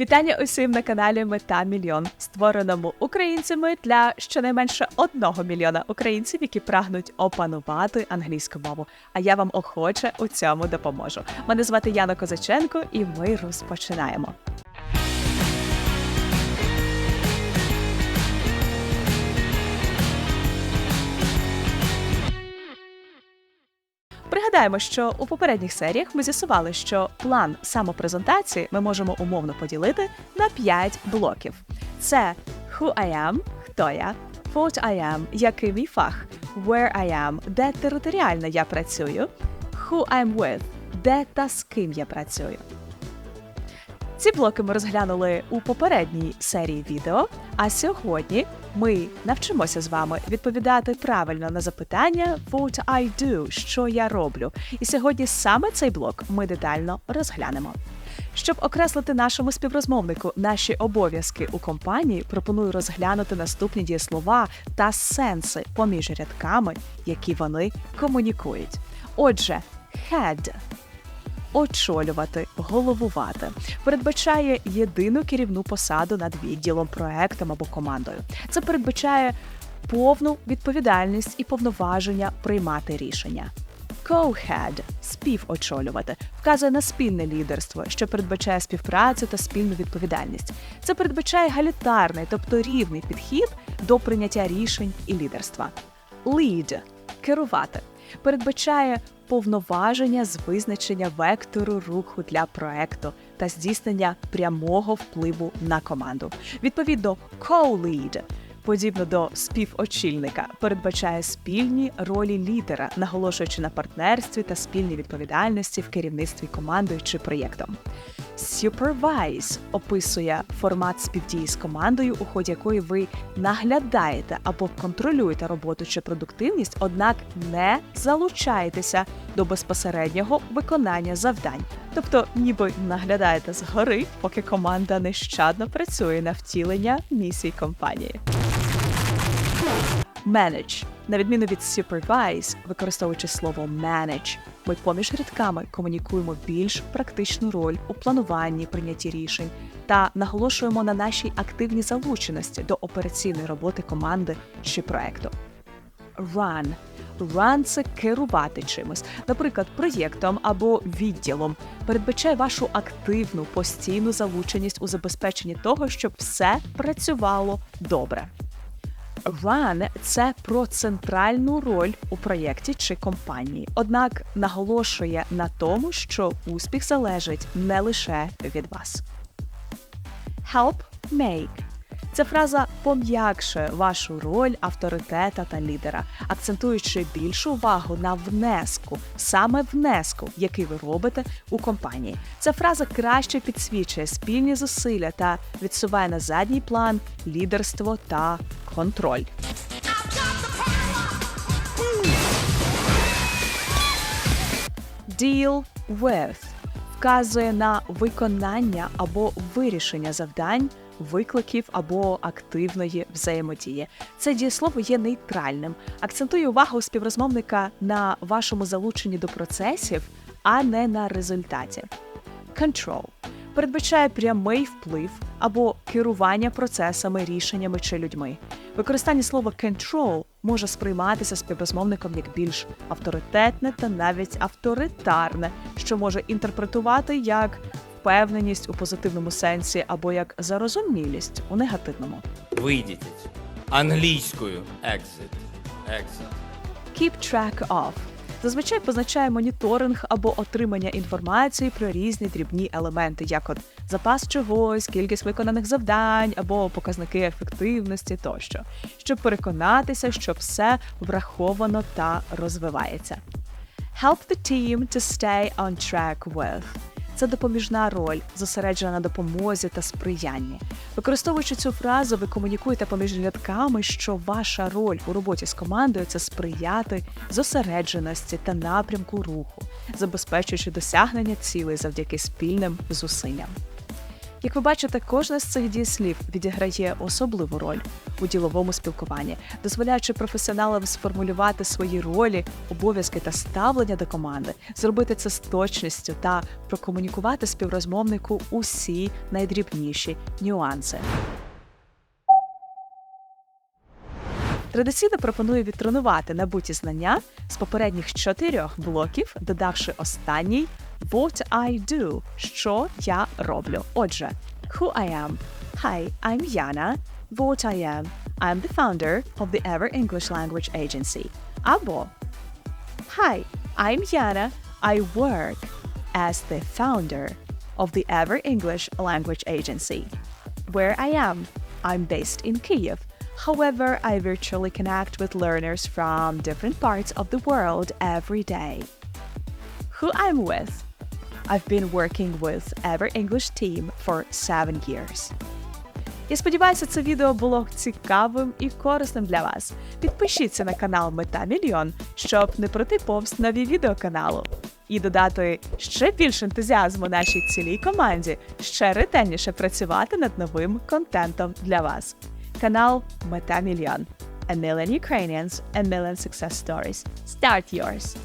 Вітання усім на каналі Мета Мільйон, створеному українцями для щонайменше одного мільйона українців, які прагнуть опанувати англійську мову. А я вам охоче у цьому допоможу. Мене звати Яна Козаченко, і ми розпочинаємо. Пригадаємо, що у попередніх серіях ми з'ясували, що план самопрезентації ми можемо умовно поділити на 5 блоків: це who I am, хто я, what I am, який мій фах, where I am, де територіально я працюю, who I'm with, де та з ким я працюю. Ці блоки ми розглянули у попередній серії відео. А сьогодні ми навчимося з вами відповідати правильно на запитання What I do, що я роблю. І сьогодні саме цей блок ми детально розглянемо. Щоб окреслити нашому співрозмовнику наші обов'язки у компанії, пропоную розглянути наступні дієслова та сенси поміж рядками, які вони комунікують. Отже, head – очолювати, головувати, передбачає єдину керівну посаду над відділом, проектом або командою. Це передбачає повну відповідальність і повноваження приймати рішення. Co-head – співочолювати, вказує на спільне лідерство, що передбачає співпрацю та спільну відповідальність. Це передбачає галітарний, тобто рівний підхід до прийняття рішень і лідерства. Lead – керувати, передбачає повноваження з визначення вектору руху для проекту та здійснення прямого впливу на команду. Відповідно, co-lead подібно до співочільника, передбачає спільні ролі лідера, наголошуючи на партнерстві та спільній відповідальності в керівництві командою чи проєктом. Supervise описує формат співдії з командою, у ході якої ви наглядаєте або контролюєте роботу чи продуктивність, однак не залучаєтеся до безпосереднього виконання завдань. Тобто, ніби наглядаєте згори, поки команда нещадно працює на втілення місій компанії. Manage. На відміну від supervise, використовуючи слово manage, ми поміж рядками комунікуємо більш практичну роль у плануванні, прийнятті рішень та наголошуємо на нашій активній залученості до операційної роботи команди чи проекту. Run. Run – це керувати чимось, наприклад, проєктом або відділом, передбачає вашу активну постійну залученість у забезпеченні того, щоб все працювало добре. Run – це про центральну роль у проєкті чи компанії, однак наголошує на тому, що успіх залежить не лише від вас. Help make Ця фраза пом'якшує вашу роль авторитета та лідера, акцентуючи більшу увагу на внеску, саме внеску, який ви робите у компанії. Ця фраза краще підсвічує спільні зусилля та відсуває на задній план лідерство та контроль. Deal with вказує на виконання або вирішення завдань викликів або активної взаємодії. Це дієслово є нейтральним, акцентує увагу співрозмовника на вашому залученні до процесів, а не на результаті. Control передбачає прямий вплив або керування процесами, рішеннями чи людьми. Використання слова control може сприйматися співрозмовником як більш авторитетне та навіть авторитарне, що може інтерпретувати як впевненість у позитивному сенсі або як зарозумілість у негативному. Вийдіть. Англійською exit. Exit. Keep track of зазвичай позначає моніторинг або отримання інформації про різні дрібні елементи, як от запас чогось, кількість виконаних завдань або показники ефективності тощо, щоб переконатися, що все враховано та розвивається. Help the team to stay on track with це допоміжна роль, зосереджена на допомозі та сприянні. Використовуючи цю фразу, ви комунікуєте поміж рядками, що ваша роль у роботі з командою це сприяти зосередженості та напрямку руху, забезпечуючи досягнення цілей завдяки спільним зусиллям. Як ви бачите, кожне з цих дієслів відіграє особливу роль у діловому спілкуванні, дозволяючи професіоналам сформулювати свої ролі, обов'язки та ставлення до команди, зробити це з точністю та прокомунікувати співрозмовнику усі найдрібніші нюанси. Традиційно пропоную відтренувати набуті знання з попередніх чотирьох блоків, додавши останній What I do, що я роблю. Отже, Who I am. Hi, I'm Yana. What I am. I'm the founder of the Ever English Language Agency. Або Hi, I'm Yana. I work as the founder of the Ever English Language Agency. Where I am, I'm based in Kyiv. However, I virtually connect with learners from different parts of the world every day. Who I'm with? I've been working with Ever English team for seven years. Я сподіваюся, це відео було цікавим і корисним для вас. Підпишіться на канал Мета Мільйон, щоб не пройти повз нові відео каналу. І додати ще більше ентузіазму нашій цілій команді, ще ретельніше працювати над новим контентом для вас. Канал Мета Мільйон. A million Ukrainians, a million success stories. Start yours!